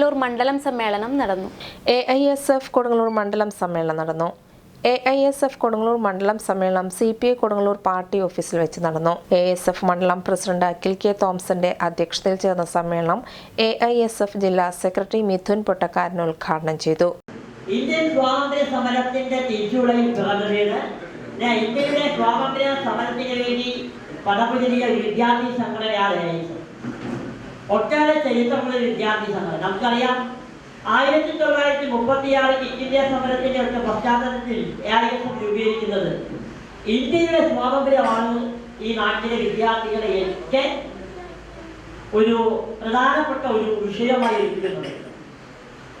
കൊടുങ്ങല്ലൂർ മണ്ഡലം സമ്മേളനം നടന്നു. A I S F Kodungallur മണ്ഡലം സമ്മേളനം നടന്നു. A I S F Kodungallur മണ്ഡലം സമ്മേളനം C P I Kodungallur party ഓഫീസിൽ വെച്ച് നടന്നു. എ എസ് എഫ് മണ്ഡലം പ്രസിഡന്റ് അഖിൽ കെ തോംസന്റെ അധ്യക്ഷതയിൽ ചേർന്ന സമ്മേളനം എ ഐ എസ് എഫ് ജില്ലാ സെക്രട്ടറി മിഥുൻ പൊട്ടക്കാരൻ ഉദ്ഘാടനം ചെയ്തു. ഇന്ത്യൻ സ്വാതന്ത്ര്യ സമരത്തിന്റെ ഞാൻ ഇന്ത്യയുടെ സ്വാതന്ത്ര്യ സമരത്തിന് വേണ്ടി വിദ്യാർത്ഥി സംഘടനയാണ്. ഒട്ടേറെ ചരിത്രമുള്ള വിദ്യാർത്ഥി സമരം നമുക്കറിയാം ആയിരത്തി തൊള്ളായിരത്തി മുപ്പത്തിയാറ് ക്വിറ്റ് ഇന്ത്യ സമരത്തിന്റെ ഒക്കെ പശ്ചാത്തലത്തിൽ രൂപീകരിക്കുന്നത് ഇന്ത്യയുടെ സ്വാതന്ത്ര്യമാണ് ഈ നാട്ടിലെ വിദ്യാർത്ഥികളെ ഒക്കെ ഒരു പ്രധാനപ്പെട്ട ഒരു വിഷയമായി ഇരിക്കുന്നത്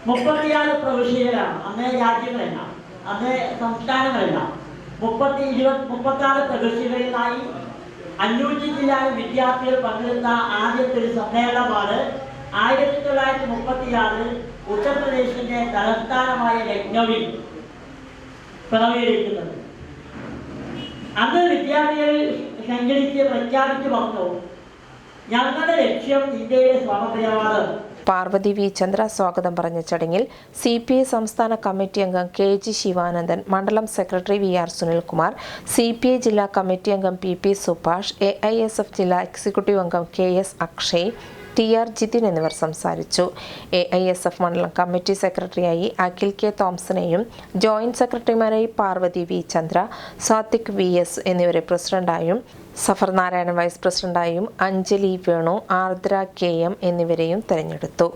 മുപ്പത്തിയാറ് പ്രവിശ്യകളാണ്. അന്നേ രാജ്യങ്ങളെല്ലാം അന്നേ സംസ്ഥാനങ്ങളെല്ലാം മുപ്പത്തി ഇരുപത് മുപ്പത്തി ആറ് പ്രവിശ്യകളിലായി അഞ്ഞൂറ്റി ചില്ലാനും വിദ്യാർത്ഥികൾ പങ്കെടുത്ത ആദ്യത്തെ ഒരു സമ്മേളനമാണ് ആയിരത്തി തൊള്ളായിരത്തി മുപ്പത്തിയാറ് ഉത്തർപ്രദേശിന്റെ തലസ്ഥാനമായ ലക്നൌവിൽ പിറവിയെടുക്കുന്നത്. സംഘടിച്ച് പ്രഖ്യാപിച്ചു വന്നു ഞങ്ങളുടെ ലക്ഷ്യം ഇന്ത്യയുടെ സ്വാതന്ത്ര്യമാണ്. പാർവതി വി ചന്ദ്ര സ്വാഗതം പറഞ്ഞ ചടങ്ങിൽ സി പി ഐ സംസ്ഥാന കമ്മിറ്റി അംഗം കെ ജി ശിവാനന്ദൻ മണ്ഡലം secretary V R Sunilkumar C P I ജില്ലാ കമ്മിറ്റി അംഗം P P Subhash A I S F ജില്ലാ എക്സിക്യൂട്ടീവ് അംഗം K S Akshay T R Jithin എന്നിവർ സംസാരിച്ചു. എ ഐ എസ് എഫ് മണ്ഡലം കമ്മിറ്റി സെക്രട്ടറിയായി അഖിൽ കെ തോംസനെയും joint സെക്രട്ടറിമാരായി Parvathy V Chandra Sathvik V S എന്നിവരെ പ്രസിഡന്റായും സഫർ നാരായണൻ വൈസ് പ്രസിഡന്റായും അഞ്ജലി വേണു ആർദ്ര കെ എം എന്നിവരെയും തെരഞ്ഞെടുത്തു.